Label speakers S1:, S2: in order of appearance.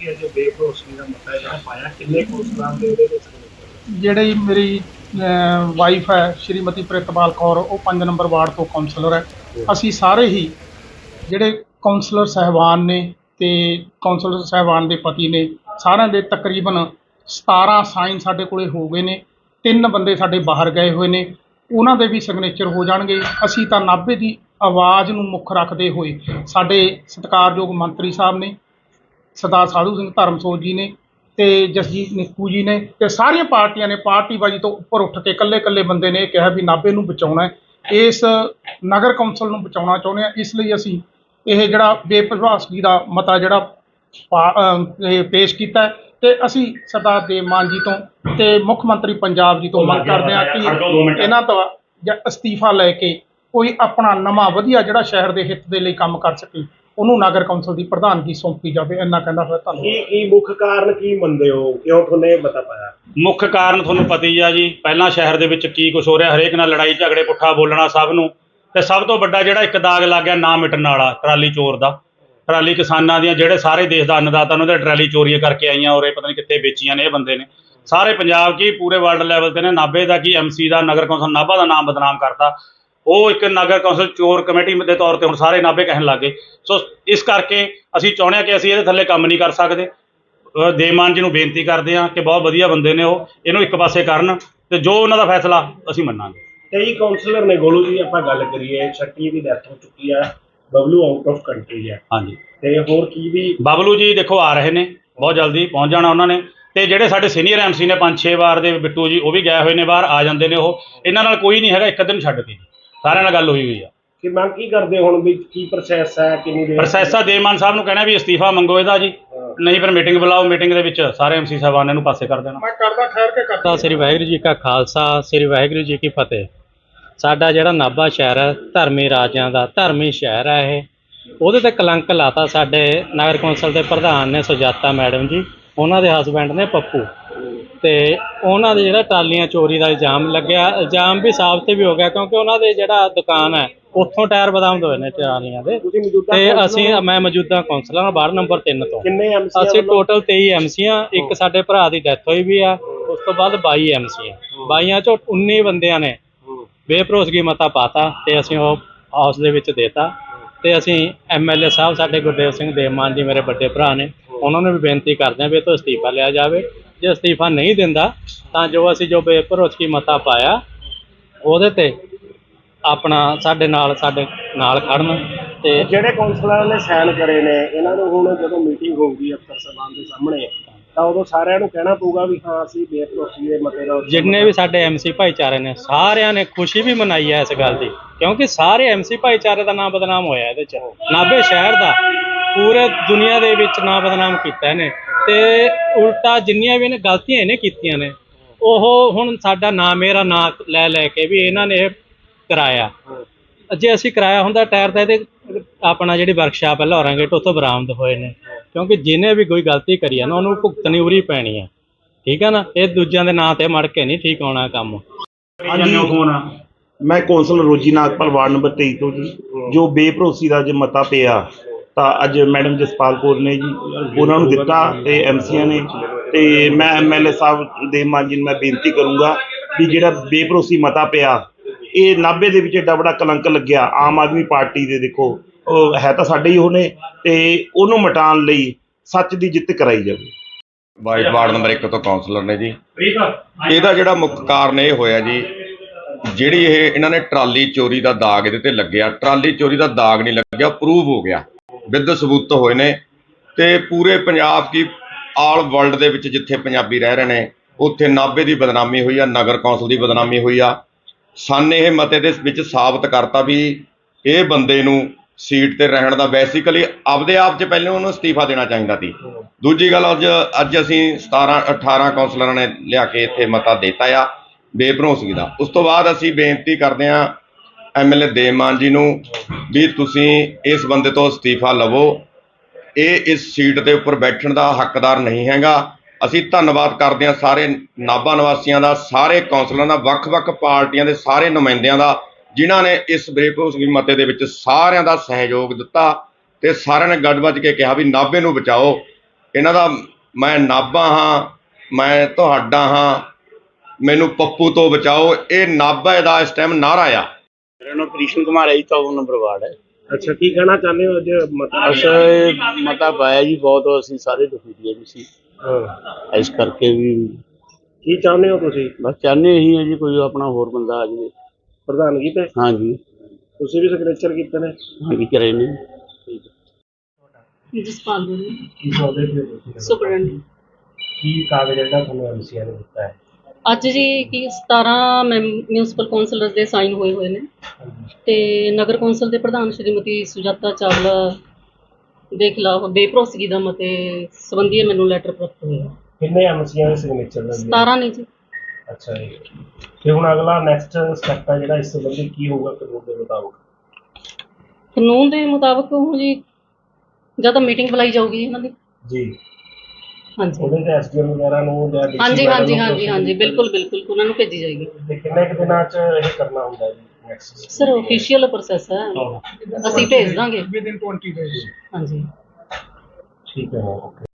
S1: ਕਿ ਅਜੇ ਬੇਭਰੋਸਗੀ ਦਾ ਮਤਾ ਜਿਹੜਾ ਪਾਇਆ, ਕਿੰਨੇ ਕੌਂਸਲਰਾਂ ਦੇ ਉਹਦੇ ਵਿੱਚ
S2: ਜਿਹੜੀ ਮੇਰੀ ਵਾਈਫ ਹੈ, ਸ਼੍ਰੀਮਤੀ ਪ੍ਰਿਤਪਾਲ ਕੌਰ, ਉਹ 5 ਨੰਬਰ ਵਾਰਡ ਤੋਂ ਕਾਉਂਸਲਰ ਹੈ। ਅਸੀਂ ਸਾਰੇ ਹੀ ਜਿਹੜੇ ਕਾਉਂਸਲਰ ਸਹਿਬਾਨ ਨੇ ਤੇ ਕਾਉਂਸਲਰ ਸਹਿਬਾਨ ਦੇ ਪਤੀ ਨੇ, ਸਾਰਿਆਂ ਦੇ ਤਕਰੀਬਨ 17 ਸਾਈਨ ਸਾਡੇ ਕੋਲੇ ਹੋ ਗਏ ਨੇ, ਤਿੰਨ ਬੰਦੇ ਸਾਡੇ ਬਾਹਰ ਗਏ ਹੋਏ ਨੇ, ਉਹਨਾਂ ਦੇ ਵੀ ਸਿਗਨੇਚਰ ਹੋ ਜਾਣਗੇ। ਅਸੀਂ ਤਾਂ ਨਾਭੇ ਦੀ ਆਵਾਜ਼ ਨੂੰ ਮੁੱਖ ਰੱਖਦੇ ਹੋਏ ਸਾਡੇ ਸਤਿਕਾਰਯੋਗ ਮੰਤਰੀ ਸਾਹਿਬ ਨੇ ਸਰਦਾਰ ਸਾਧੂ ਸਿੰਘ ਧਰਮਸੋਤ ਜੀ ਨੇ ਤੇ ਜਸਜੀਤ ਨਿੱਕੂ ਜੀ ਨੇ ਤੇ ਸਾਰੀਆਂ ਪਾਰਟੀਆਂ ਨੇ ਪਾਰਟੀਬਾਜੀ ਤੋਂ ਉੱਪਰ ਉੱਠ ਕੇ ਇਕੱਲੇ-ਇਕੱਲੇ ਬੰਦੇ ਨੇ ਇਹ ਕਿਹਾ ਵੀ ਨਾਭੇ ਨੂੰ ਬਚਾਉਣਾ ਹੈ। ਇਸ ਨਗਰ ਕੌਂਸਲ ਨੂੰ ਬਚਾਉਣਾ ਚਾਹੁੰਦੇ ਆ ਇਸ ਲਈ ਅਸੀਂ ਇਹ ਜਿਹੜਾ ਬੇਪਰਵਾਸਗੀ ਦਾ ਮਤਾ ਜਿਹੜਾ ਪੇਸ਼ ਕੀਤਾ ਤੇ ਅਸੀਂ ਸਰਦਾਰ ਦੇਵ ਮਾਨ ਜੀ ਤੋਂ ਤੇ ਮੁੱਖ ਮੰਤਰੀ ਪੰਜਾਬ ਜੀ ਤੋਂ ਮੰਗ ਕਰਦੇ ਹਾਂ ਕਿ ਇਹਨਾਂ ਤੋਂ ਜਾਂ ਅਸਤੀਫਾ ਲੈ ਕੇ ਕੋਈ ਆਪਣਾ ਨਵਾਂ ਵਧੀਆ ਜਿਹੜਾ ਸ਼ਹਿਰ ਦੇ ਹਿੱਤ ਦੇ ਲਈ ਕੰਮ ਕਰ ਸਕੇ। ਉਹਨੂੰ ਨਗਰ ਕੌਂਸਲ ਦੀ ਪ੍ਰਧਾਨਗੀ ਸੌਂਪੀ ਜਾਵੇ ਇੰਨਾ ਕਹਿੰਦਾ ਹੋਇਆ ਧੰਨਵਾਦ।
S1: ਕੀ ਕੀ ਮੁੱਖ ਕਾਰਨ ਕੀ ਮੰਨਦੇ ਹੋ? ਕਿਉਂ ਤੁਹਾਨੂੰ ਇਹ ਮਤਾ ਪਾਇਆ?
S3: ਮੁੱਖ ਕਾਰਨ ਤੁਹਾਨੂੰ ਪਤਾ ਹੀ ਆ ਜੀ ਪਹਿਲਾਂ ਸ਼ਹਿਰ ਦੇ ਵਿੱਚ ਕੀ ਕੁਝ ਹੋ ਰਿਹਾ ਹਰੇਕ ਨਾਲ ਲੜਾਈ ਝਗੜੇ ਪੁੱਠਾ ਬੋਲਣਾ ਸਭ ਨੂੰ। ਤੇ ਸਭ ਤੋਂ ਵੱਡਾ ਜਿਹੜਾ ਇੱਕ ਦਾਗ ਲੱਗ ਗਿਆ ਨਾ ਮਿਟਣ ਵਾਲਾ ਟਰਾਲੀ ਚੋਰ ਦਾ। ਟਰਾਲੀ ਕਿਸਾਨਾਂ ਦੀਆਂ ਜਿਹੜੇ ਸਾਰੇ ਦੇਸ਼ ਦਾ ਅੰਨਦਾਤਾ ਨੇ ਉਹਦੇ ਟਰਾਲੀ ਚੋਰੀਆਂ ਕਰਕੇ ਆਈਆਂ ਔਰ ਇਹ ਪਤਾ ਨਹੀਂ ਕਿੱਥੇ ਵੇਚੀਆਂ ਨੇ ਇਹ ਬੰਦੇ ਨੇ। ਸਾਰੇ ਪੰਜਾਬ ਹੀ ਪੂਰੇ ਵਰਲਡ ਲੈਵਲ ਤੇ ਨੇ ਨਾਭੇ ਦਾ ਕੀ ਐਮਸੀ ਦਾ ਨਗਰ ਕੌਂਸਲ ਨਾਭਾ ਦਾ ਨਾਮ ਬਦਨਾਮ ਕਰਤਾ। ਉਹ ਇੱਕ ਨਗਰ ਕੌਂਸਲ ਚੋਰ ਕਮੇਟੀ ਦੇ ਤੌਰ ਤੇ ਹੁਣ ਸਾਰੇ ਨਾਭੇ ਕਹਿਣ ਲੱਗੇ ਸੋ ਇਸ ਕਰਕੇ ਅਸੀਂ ਚਾਹੁੰਦੇ ਹਾਂ ਕਿ ਅਸੀਂ ਇਹਦੇ ਥੱਲੇ ਕੰਮ ਨਹੀਂ ਕਰ ਸਕਦੇ। ਦੇਮਾਨ ਜੀ ਨੂੰ ਬੇਨਤੀ ਕਰਦੇ ਹਾਂ ਕਿ ਬਹੁਤ ਵਧੀਆ ਬੰਦੇ ਨੇ ਉਹ। ਇਹਨੂੰ ਇੱਕ ਪਾਸੇ ਕਰਨ ਤੇ ਜੋ ਉਹਨਾਂ ਦਾ ਫੈਸਲਾ ਅਸੀਂ ਮੰਨਾਂਗੇ।
S1: ਕਈ ਕਾਉਂਸਲਰ ਨੇ ਗੋਲੂ ਜੀ ਆਪਾਂ ਗੱਲ ਕਰੀਏ ਸ਼ੱਟੀ ਦੀ ਡੈਥ ਹੋ ਚੁੱਕੀ ਆ ਬਬਲੂ ਆਊਟ ਆਫ ਕੰਟਰੀ ਹੈ
S3: ਹਾਂਜੀ।
S1: ਤੇ ਹੋਰ ਕੀ ਵੀ?
S3: ਬਬਲੂ ਜੀ ਦੇਖੋ ਆ ਰਹੇ ਨੇ ਬਹੁਤ ਜਲਦੀ ਪਹੁੰਚ ਜਾਣਾ ਉਹਨਾਂ ਨੇ। ਤੇ ਜਿਹੜੇ ਸਾਡੇ ਸੀਨੀਅਰ ਐਮਸੀ ਨੇ ਪੰਜ ਛੇ ਵਾਰ ਦੇ ਬਿੱਟੂ ਜੀ ਉਹ ਵੀ ਗਏ ਹੋਏ ਨੇ ਬਾਹਰ ਆ ਜਾਂਦੇ ਨੇ ਉਹ। ਇਹਨਾਂ ਨਾਲ ਕੋਈ ਨਹੀਂ ਹੈਗਾ ਇੱਕ ਦਿਨ ਛੱਡ ਕੇ। ਸਾਰਿਆਂ ਨਾਲ ਗੱਲ ਹੋਈ ਹੋਈ ਆ।
S1: ਕਿ ਮੰਗ ਕੀ ਕਰਦੇ ਹੁਣ ਵੀ ਕੀ ਪ੍ਰੋਸੈਸ ਹੈ ਕਿੰਨੀ ਦੇਰ
S3: ਪ੍ਰੋਸੈਸਾ ਦੇਮਾਨ ਸਾਹਿਬ ਨੂੰ ਕਹਿਣਾ ਵੀ ਅਸਤੀਫਾ ਮੰਗੋ ਇਹਦਾ ਜੀ। ਨਹੀਂ ਫਿਰ ਮੀਟਿੰਗ ਬੁਲਾਓ ਮੀਟਿੰਗ ਦੇ ਵਿੱਚ ਸਾਰੇ ਐਮਸੀ ਸਾਹਿਬਾਨਾਂ ਨੂੰ ਪਾਸੇ ਕਰ ਦੇਣਾ।
S2: ਮੈਂ ਕਰਦਾ ਠਹਿਰ ਕੇ ਕਰਦਾ।
S4: ਸ੍ਰੀ ਵਾਹਿਗੁਰੂ ਜੀ ਕਾ ਖਾਲਸਾ ਸ੍ਰੀ ਵਾਹਿਗੁਰੂ ਜੀ ਕੀ ਫਤਿਹ। ਸਾਡਾ ਜਿਹੜਾ ਨਾਭਾ ਸ਼ਹਿਰ ਹੈ ਧਰਮੀ ਰਾਜਿਆਂ ਦਾ ਧਰਮੀ ਸ਼ਹਿਰ ਹੈ ਇਹ। ਉਹਦੇ ਤੇ ਕਲੰਕ ਲਾਤਾ ਸਾਡੇ ਨਗਰ ਕੌਂਸਲ ਦੇ ਪ੍ਰਧਾਨ ਨੇ ਸੁਜਾਤਾ ਮੈਡਮ ਜੀ। ਉਹਨਾਂ ਦੇ ਹਸਬੰਡ ਨੇ ਪੱਪੂ। ਤੇ ਉਹਨਾਂ ਦੇ ਜਿਹੜਾ ਟਰਾਲੀਆਂ ਚੋਰੀ ਦਾ ਇਲਜ਼ਾਮ ਲੱਗਿਆ ਇਲਜ਼ਾਮ ਵੀ ਸਾਬਤ ਵੀ ਹੋ ਗਿਆ ਕਿਉਂਕਿ ਉਹਨਾਂ ਦੇ ਜਿਹੜਾ ਦੁਕਾਨ ਹੈ ਉੱਥੋਂ ਟਾਇਰ ਬਦਾਮ ਹੋਏ ਨੇ ਟਰਾਲੀਆਂ ਦੇ।
S1: ਤੁਸੀਂ ਮੌਜੂਦਾ
S4: ਤੇ ਅਸੀਂ? ਮੈਂ ਮੌਜੂਦਾ ਕੌਂਸਲਰ ਹਾਂ ਵਾਰਡ ਨੰਬਰ 3 ਤੋਂ।
S1: ਕਿੰਨੇ ਐਮਸੀ
S4: ਅਸੀਂ ਟੋਟਲ 23 ਐਮਸੀ ਆ ਇੱਕ ਸਾਡੇ ਭਰਾ ਦੀ ਡੈਥ ਹੋਈ ਵੀ ਆ ਉਸ ਤੋਂ ਬਾਅਦ 22 ਐਮਸੀ ਆ। 22 ਚੋਂ 19 ਬੰਦਿਆਂ ਨੇ ਬੇਭਰੋਸਗੀ ਮਤਾ ਪਾਤਾ ਤੇ ਅਸੀਂ ਉਹ ਹਾਊਸ ਦੇ ਵਿੱਚ ਦੇਤਾ। ਤੇ ਅਸੀਂ ਐਮਐਲਏ ਸਾਹਿਬ ਸਾਡੇ ਗੁਰਦੇਵ ਸਿੰਘ ਦੇਵਮਾਨ ਜੀ ਮੇਰੇ ਵੱਡੇ ਭਰਾ ਨੇ ਉਹਨਾਂ ਨੂੰ ਵੀ ਬੇਨਤੀ ਕਰਦੇ ਹਾਂ ਵੀ ਇਹ ਤੋਂ ਅਸਤੀਫਾ ਲਿਆ ਜਾਵੇ। ਜੇ ਅਸਤੀਫਾ ਨਹੀਂ ਦਿੰਦਾ ਤਾਂ ਜੋ ਅਸੀਂ ਜੋ ਬੇਭਰੋਸਗੀ ਮਤਾ ਪਾਇਆ ਉਹਦੇ ਤੇ ਆਪਣਾ ਸਾਡੇ ਨਾਲ ਸਾਡੇ ਨਾਲ ਖੜਨ ਤੇ
S1: ਜਿਹੜੇ ਕਾਉਂਸਲਰਾਂ ਨੇ ਸਾਈਨ ਕਰੇ ਨੇ ਇਹਨਾਂ ਨੂੰ ਹੁਣ ਜਦੋਂ ਮੀਟਿੰਗ ਹੋਊਗੀ ਅਫਸਰ ਸਾਹਿਬਾਨ ਦੇ ਸਾਹਮਣੇ ਤਾਂ ਉਦੋਂ ਸਾਰਿਆਂ ਨੂੰ ਕਹਿਣਾ ਪਊਗਾ ਵੀ ਹਾਂ ਅਸੀਂ ਬੇਭਰੋਸਗੀ ਦੇ ਮਤੇ ਦਾ
S4: ਜਿੰਨੇ ਵੀ ਸਾਡੇ ਐਮਸੀ ਭਾਈਚਾਰੇ ਨੇ ਸਾਰਿਆਂ ਨੇ ਖੁਸ਼ੀ ਵੀ ਮਨਾਈ ਹੈ ਇਸ ਗੱਲ ਦੀ ਕਿਉਂਕਿ ਸਾਰੇ ਐਮਸੀ ਭਾਈਚਾਰੇ ਦਾ ਨਾਮ ਬਦਨਾਮ ਹੋਇਆ ਇਹਦੇ ਚ। ਨਾਭੇ ਸ਼ਹਿਰ ਦਾ ਪੂਰੇ ਦੁਨੀਆ ਦੇ ਵਿੱਚ ਨਾਮ ਬਦਨਾਮ ਕੀਤਾ ਇਹਨੇ। ਤੇ ਉਲਟਾ ਜਿੰਨੀਆਂ ਵੀ ਇਹਨੇ ਗਲਤੀਆਂ ਇਹਨੇ ਕੀਤੀਆਂ ਨੇ, ਉਹ ਹੁਣ ਸਾਡਾ ਨਾਮ ਮੇਰਾ ਨਾਂ ਲੈ ਲੈ ਕੇ ਵੀ ਇਹਨਾਂ ਨੇ ਇਹ ਕਰਾਇਆ। ਜੇ ਅਸੀਂ ਕਰਾਇਆ ਹੁੰਦਾ ਟਾਇਰ ਤਾਂ ਇਹਦੇ ਆਪਣਾ ਜਿਹੜੀ ਵਰਕਸ਼ਾਪ ਹੈ ਲਾਹੌਰਾਂਗੇ ਤੋਂ ਉੱਥੋਂ ਬਰਾਮਦ ਹੋਏ ਨੇ, ਕਿਉਂਕਿ ਜਿਹਨੇ ਵੀ ਕੋਈ ਗਲਤੀ ਕਰੀ ਹੈ ਨਾ, ਉਹਨੂੰ ਭੁਗਤਣੀ ਉਰੀ ਪੈਣੀ ਆ ਠੀਕ ਹੈ ਨਾ? ਇਹ ਦੂਜਿਆਂ ਦੇ ਨਾਂ ਤੇ ਮੜ ਕੇ ਨਹੀਂ ਠੀਕ ਆਉਣਾ ਕੰਮ।
S3: ਹਾਂਜੀ।
S5: ਮੈਂ council Rozy Nagpal ward number 23 ਤੋਂ, ਜੀ ਜੋ ਬੇਭਰੋਸੀ ਦਾ ਜੇ ਮਤਾ ਪਿਆ। ਤਾਂ ਅੱਜ ਮੈਡਮ ਜਸਪਾਲ ਕੌਰ ਨੇ ਜੀ, ਉਹਨਾਂ ਨੂੰ ਦਿੱਤਾ ਤੇ ਐਮਸੀਆਂ ਨੇ। ਤੇ ਮੈਂ ਐਮਐਲਏ ਸਾਹਿਬ ਦੇ ਮਾਨ ਜੀ ਨੂੰ ਮੈਂ ਬੇਨਤੀ ਕਰੂੰਗਾ ਵੀ ਜਿਹੜਾ ਬੇਭਰੋਸੀ ਮਤਾ ਪਿਆ, ਇਹ ਨਾਭੇ ਦੇ ਵਿੱਚ ਏਡਾ ਵੱਡਾ ਕਲੰਕ ਲੱਗਿਆ। ਆਮ ਆਦਮੀ ਪਾਰਟੀ ਦੇ ਦੇਖੋ, ਉਹ ਹੈ ਤਾਂ ਸਾਡੇ ਹੀ ਉਹਨੇ ਤੇ ਉਹਨੂੰ ਮਟਾਉਣ ਲਈ ਸੱਚ ਦੀ ਜਿੱਤ ਕਰਾਈ ਜਾਵੇ।
S6: ਵਾਈਟ ਵਾਰਡ ਨੰਬਰ 1 ਤੋਂ ਕਾਉਂਸਲਰ ਨੇ ਜੀ। ਇਹਦਾ ਜਿਹੜਾ ਮੁੱਖ ਕਾਰਨ ਇਹ ਹੋਇਆ ਜੀ, ਜਿਹੜੀ ਇਹ ਇਹਨਾਂ ਨੇ ਟਰਾਲੀ ਚੋਰੀ ਦਾ ਦਾਗ ਇਹਦੇ ਤੇ ਲੱਗਿਆ। ਟਰਾਲੀ ਚੋਰੀ ਦਾ ਦਾਗ ਨਹੀਂ ਲੱਗਿਆ ਪ੍ਰੂਵ ਹੋ ਗਿਆ। ਵਿਦ ਸਬੂਤ ਹੋਏ ਨੇ ਤੇ ਪੂਰੇ ਪੰਜਾਬ ਕੀ ਆਲ ਵਰਲਡ ਦੇ ਵਿੱਚ ਜਿੱਥੇ ਪੰਜਾਬੀ ਰਹਿ ਰਹੇ ਨੇ, ਉੱਥੇ ਨਾਭੇ ਦੀ ਬਦਨਾਮੀ ਹੋਈ ਆ, ਨਗਰ ਕੌਂਸਲ ਦੀ ਬਦਨਾਮੀ ਹੋਈ ਆ। ਸਾਨੇ ਇਹ ਮਤੇ ਦੇ ਵਿੱਚ ਸਾਬਤ ਕਰਤਾ ਵੀ ਇਹ ਬੰਦੇ ਨੂੰ ਸੀਟ ਤੇ ਰਹਿਣ ਦਾ ਬੇਸਿਕਲੀ ਆਪਦੇ ਆਪ 'ਚ ਪਹਿਲਾਂ ਉਹਨੂੰ ਅਸਤੀਫਾ ਦੇਣਾ ਚਾਹੀਦਾ ਸੀ। ਦੂਜੀ ਗੱਲ ਅੱਜ ਅੱਜ ਅਸੀਂ 17 18 ਕੌਂਸਲਰਾਂ ਨੇ ਲਿਆ ਕੇ ਇੱਥੇ ਮਤਾ ਦਿੱਤਾ ਆ, ਬੇਭਰੋਸਗੀ ਦਾ। ਉਸ ਤੋਂ ਬਾਅਦ ਅਸੀਂ ਬੇਨਤੀ ਕਰਦੇ ਹਾਂ ਐਮਐਲਏ ਦੇਵਮਾਨ ਜੀ ਨੂੰ ਵੀ ਤੁਸੀਂ ਇਸ ਬੰਦੇ ਤੋਂ ਅਸਤੀਫਾ ਲਵੋ। ਇਹ ਇਸ ਸੀਟ ਦੇ ਉੱਪਰ ਬੈਠਣ ਦਾ ਹੱਕਦਾਰ ਨਹੀਂ ਹੈਗਾ। ਅਸੀਂ ਧੰਨਵਾਦ ਕਰਦੇ ਹਾਂ ਸਾਰੇ ਨਾਭਾ ਨਿਵਾਸੀਆਂ ਦਾ, ਸਾਰੇ ਕੌਂਸਲਰਾਂ ਦਾ, ਵੱਖ-ਵੱਖ ਪਾਰਟੀਆਂ ਦੇ ਸਾਰੇ ਨੁਮਾਇੰਦਿਆਂ ਦਾ, ਜਿਨ੍ਹਾਂ ਨੇ ਇਸ ਬੇਭਰੋਸਗੀ ਮਤੇ ਦੇ ਵਿੱਚ ਸਾਰਿਆਂ ਦਾ ਸਹਿਯੋਗ ਦਿੱਤਾ ਤੇ ਸਾਰਿਆਂ ਨੇ ਗੱਡ ਵੱਜ ਕੇ ਕਿਹਾ ਵੀ ਨਾਭੇ ਨੂੰ ਬਚਾਓ। ਇਹਨਾਂ ਦਾ ਮੈਂ ਨਾਭਾ ਹਾਂ, ਮੈਂ ਤੁਹਾਡਾ ਹਾਂ, ਮੈਨੂੰ ਪੱਪੂ ਤੋਂ ਬਚਾਓ। ਇਹ ਨਾਭਾ ਦਾ ਇਸ ਟਾਈਮ ਨਾਰਾ ਆ।
S7: ਮੇਰਾ ਨਾਮ ਕ੍ਰਿਸ਼ਨ ਕੁਮਾਰ ਹੈ ਜੀ 14 ਨੰਬਰ ਵਾਰਡ ਹੈ।
S1: ਅੱਛਾ ਕੀ ਕਹਿਣਾ ਚਾਹੁੰਦੇ ਹੋ ਅੱਜ ਮਤਾ
S7: ਇਹ ਮਤਾ ਪਾਇਆ ਜੀ ਬਹੁਤ ਅਸੀਂ ਸਾਰੇ ਦੁਖੀ ਦੀ ਵੀ ਸੀ।
S1: ਹਾਂ।
S7: ਇਸ ਕਰਕੇ ਵੀ
S1: ਕੀ ਚਾਹੁੰਦੇ ਹੋ ਤੁਸੀਂ?
S7: ਬਸ ਚਾਹੁੰਦੇ ਇਹੀ ਹੈ ਜੀ ਕੋਈ ਆਪਣਾ ਹੋਰ ਬੰਦਾ ਆ ਜਾਵੇ।
S1: ਪ੍ਰਧਾਨਗੀ ਤੇ?
S7: ਹਾਂਜੀ।
S1: ਤੁਸੀਂ ਵੀ ਸਿਗਨੇਚਰ ਕੀਤੇ ਨੇ?
S7: ਹਾਂਜੀ ਕਰੇ ਨੇ।
S8: ਜਸਪਾਲ ਬੋਲੀ
S1: ਕੀ ਤੇ ਤੁਸੀਂ?
S8: ਸੁਪਰਡੈਂਟ।
S1: ਕੀ ਕਾਗਜ਼ ਜਿਹੜਾ ਤੁਹਾਨੂੰ ਐਮਸੀਆ ਨੇ ਦਿੱਤਾ ਹੈ?
S8: ਅੱਜ ਜੀ ਕੀ 17 ਮਿਊਨਿਸਪਲ ਕੌਂਸਲਰਸ ਦੇ ਸਾਈਨ ਹੋਏ ਹੋਏ ਨੇ। ਤੇ ਨਗਰ ਕੌਂਸਲ ਦੇ ਪ੍ਰਧਾਨ ਸ਼੍ਰੀਮਤੀ ਸੁਜਾਤਾ ਚਾਵਲਾ ਦੇ ਖਿਲਾਫ ਬੇਭਰੋਸਗੀ ਦਾ ਮਤੇ ਸੰਬੰਧੀ ਮੈਨੂੰ ਲੈਟਰ ਪ੍ਰਾਪਤ ਹੋਇਆ।
S1: ਕਿੰਨੇ ਐਮਸੀਆ ਦੇ ਸਿਗਨੇਚਰ ਲੱਗੇ?
S8: 17 ਨੇ ਜੀ।
S1: ਅੱਛਾ ਜੀ। ਤੇ ਹੁਣ ਅਗਲਾ ਨੈਕਸਟ ਸਟੈਪ ਹੈ ਜਿਹੜਾ ਇਸ ਸੰਬੰਧੀ ਕੀ ਹੋਊਗਾ ਕਾਨੂੰਨ ਦੇ ਮੁਤਾਬਕ?
S8: ਕਾਨੂੰਨ ਦੇ ਮੁਤਾਬਕ ਹੁਣ ਜੀ ਜਦ ਤੱਕ ਮੀਟਿੰਗ ਬੁਲਾਈ ਜਾਊਗੀ ਇਹਨਾਂ ਦੀ।
S1: ਜੀ।
S8: ਹਾਂਜੀ।
S1: ਉਹਦੇ ਤੇ ਐਸਡੀਐਮ ਵਗੈਰਾ ਨੂੰ ਜਾਂ DC
S8: ਹਾਂਜੀ
S1: ਵਗੈਰਾ
S8: ਹਾਂਜੀ
S1: ਨੂੰ
S8: ਹਾਂਜੀ ਹਾਂਜੀ ਬਿਲਕੁਲ ਬਿਲਕੁਲ। ਉਹਨਾਂ ਨੂੰ ਭੇਜੀ ਜਾਏਗੀ।
S1: ਤੇ ਕਿੰਨੇ ਕੁ ਦਿਨਾਂ ਚ ਇਹ ਕਰਨਾ ਹੁੰਦਾ ਹੈ ਜੀ
S8: ਸਰ ਆਫੀਸ਼ੀਅਲ ਪ੍ਰੋਸੈਸ ਹੈ। ਅਸੀਂ ਭੇਜ ਦਾਂਗੇ।
S2: ਵਿਦਿਨ 20 ਡੇਜ਼
S8: ਹਾਂਜੀ।
S1: ਠੀਕ ਹੈ ਓਕੇ